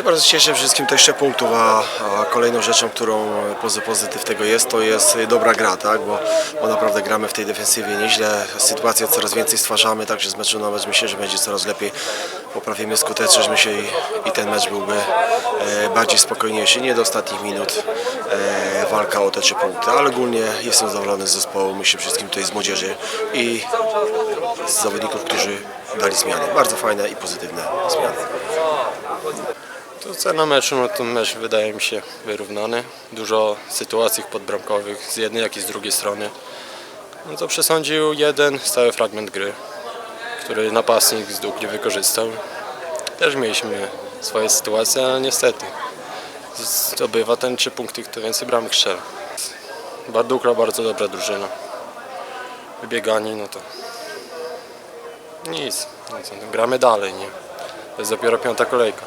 bardzo cieszę przede wszystkim to jeszcze punktów, a, a kolejną rzeczą, którą pozy- pozytyw tego jest, to jest dobra gra, tak? Bo, bo naprawdę gramy w tej defensywie nieźle, sytuację coraz więcej stwarzamy, także z meczu na mecz myślę, że będzie coraz lepiej, poprawimy skuteczność, myślę i, i ten mecz byłby e, bardziej spokojniejszy, nie do ostatnich minut e, walka o te trzy punkty, ale ogólnie jestem zadowolony z zespołu, myślę wszystkim tutaj z młodzieży i z zawodników, którzy dali zmiany, bardzo fajne i pozytywne zmiany. To cena meczu, no to mecz wydaje mi się wyrównany. Dużo sytuacji podbramkowych z jednej jak i z drugiej strony. No to przesądził jeden stały fragment gry, który napastnik z dół nie wykorzystał. Też mieliśmy swoje sytuacje, ale niestety zdobywa ten trzy punkty, kto więcej bramek strzela. Bardukla bardzo dobra drużyna. Wybiegani, no to nic. No gramy dalej, nie? To jest dopiero piąta kolejka.